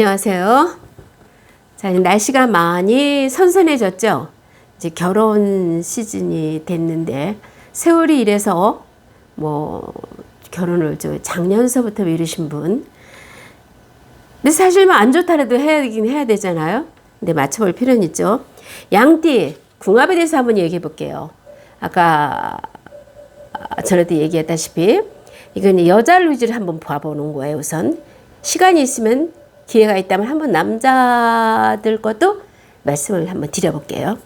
안녕하세요. 자, 날씨가 많이 선선해졌죠? 이제 결혼 시즌이 됐는데, 세월이 이래서 뭐, 결혼을 저 작년서부터 미루신 분. 근데 사실 뭐안 좋다라도 해야 되긴 해야 되잖아요? 근데 맞춰볼 필요는 있죠. 양띠, 궁합에 대해서 한번 얘기해 볼게요. 아까 아, 전에도 얘기했다시피 이건 여자를 위주로 한번 봐보는 거예요. 우선 시간이 있으면 기회가 있다면 한번 남자들 것도 말씀을 한번 드려볼게요.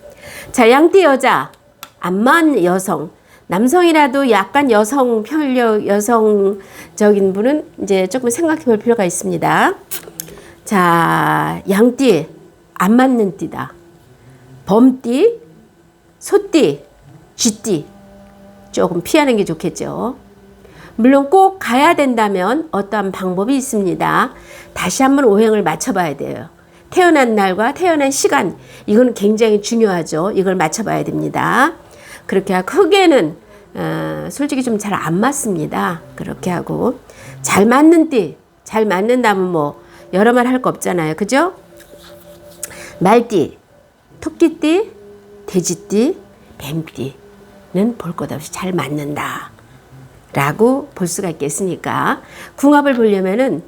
자, 양띠 여자, 암만 여성, 남성이라도 약간 여성 편력, 여성적인 분은 이제 조금 생각해 볼 필요가 있습니다. 자, 양띠, 안 맞는 띠다. 범띠, 소띠, 쥐띠. 조금 피하는 게 좋겠죠. 물론 꼭 가야 된다면 어떠한 방법이 있습니다. 다시 한번 오행을 맞춰봐야 돼요. 태어난 날과 태어난 시간, 이건 굉장히 중요하죠. 이걸 맞춰봐야 됩니다. 그렇게 하고, 흑에는, 어, 솔직히 좀 잘 안 맞습니다. 그렇게 하고, 잘 맞는 띠, 잘 맞는다면 뭐, 여러 말 할 거 없잖아요. 그죠? 말띠, 토끼띠, 돼지띠, 뱀띠는 볼 것 없이 잘 맞는다. 라고 볼 수가 있겠으니까 궁합을 보려면은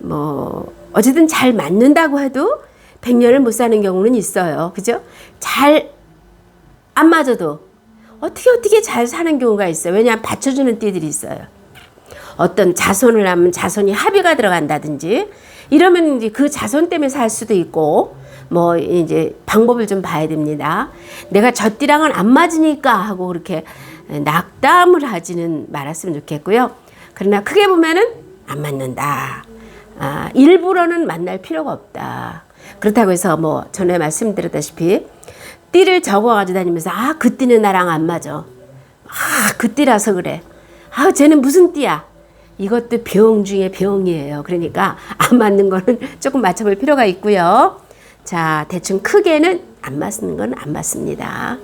뭐 어쨌든 잘 맞는다고 해도 100년을 못 사는 경우는 있어요. 그죠? 잘 안 맞아도 어떻게 어떻게 잘 사는 경우가 있어요. 왜냐하면 받쳐주는 띠들이 있어요. 어떤 자손을 하면 자손이 합의가 들어간다든지 이러면 이제 그 자손 때문에 살 수도 있고 뭐 이제 방법을 좀 봐야 됩니다. 내가 저 띠랑은 안 맞으니까 하고 그렇게 낙담을 하지는 말았으면 좋겠고요. 그러나 크게 보면은 안 맞는다. 아, 일부러는 만날 필요가 없다. 그렇다고 해서 뭐 전에 말씀드렸다시피 띠를 적어 가지고 다니면서 아, 그 띠는 나랑 안 맞아. 아, 그 띠라서 그래. 아, 쟤는 무슨 띠야? 이것도 병 중에 병이에요. 그러니까 안 맞는 거는 조금 맞춰볼 필요가 있고요. 자, 대충 크게는 안 맞는 건 안 맞습니다.